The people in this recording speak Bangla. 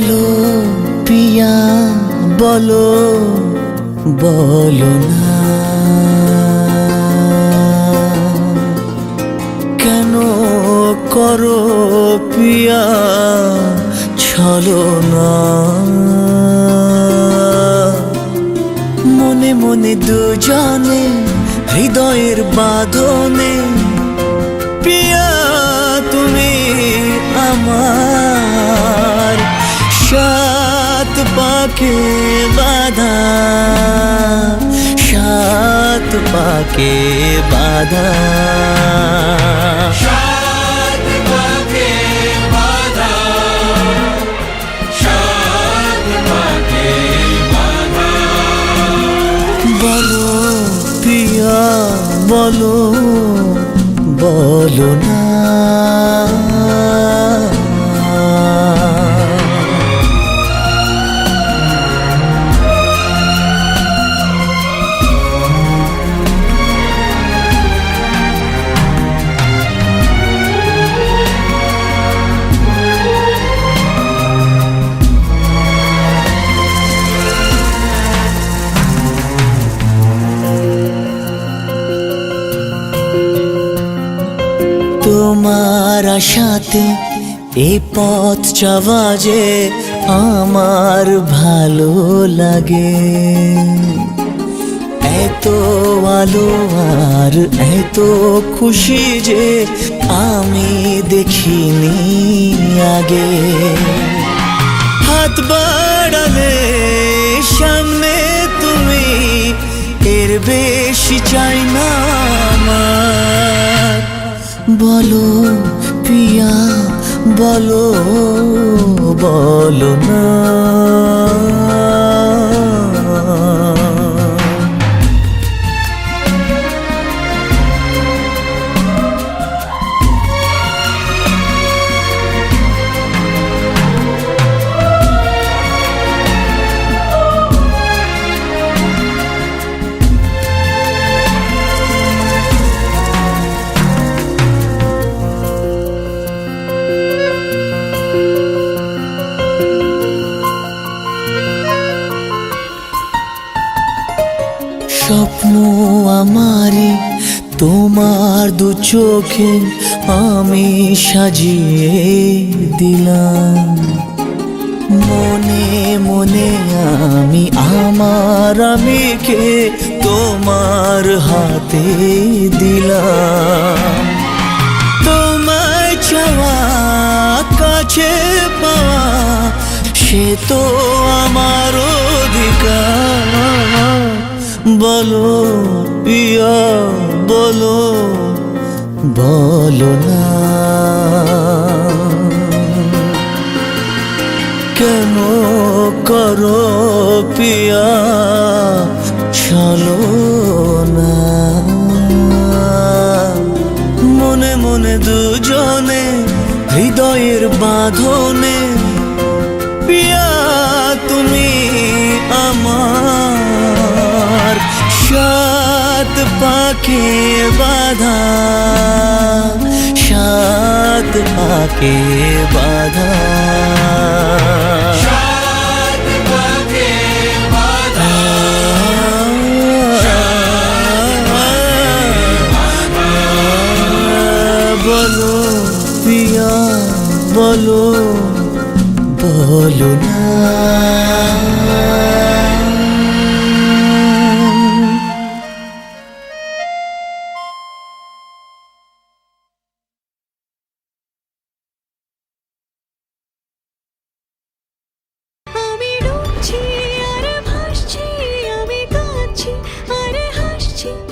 বলো, পিয়া, বলো না। কেন করো, পিয়া, ছলো না। মনে মনে দুজনে, হৃদয়ের বাঁধনে প্রিয়া পাকে বাধা সাত পাকে বাধা। বলো প্রিয়া বলো বলো না। তোমার আশাতে এই পথ চাওয়া যে আমার ভালো লাগে। এত আলো আর এত খুশি যে আমি দেখিনি আগে। হাত বাড়ালে সামনে তুমি, এর বেশি চাই না আমার। বলো পিয়া বলো বলো না। স্বপ্ন আমারে, তোমার দু চোখে আমি সাজিয়ে দিলাম। মনে মনে আমি, আমার আমিকে তোমার হাতে দিলাম। তোমায় চাওয়া কাছে পাওয়া, সে তো আমার অধিকার। বলো পিয়া বলো বলো না। কেন করো পিয়া চলো না। মনে মনে দুজনে, হৃদয়ের বাঁধনে পিয়া সাত পাকে বাধা সাত পাকে বাধা। বলো প্রিয়া বলো বলো না। 情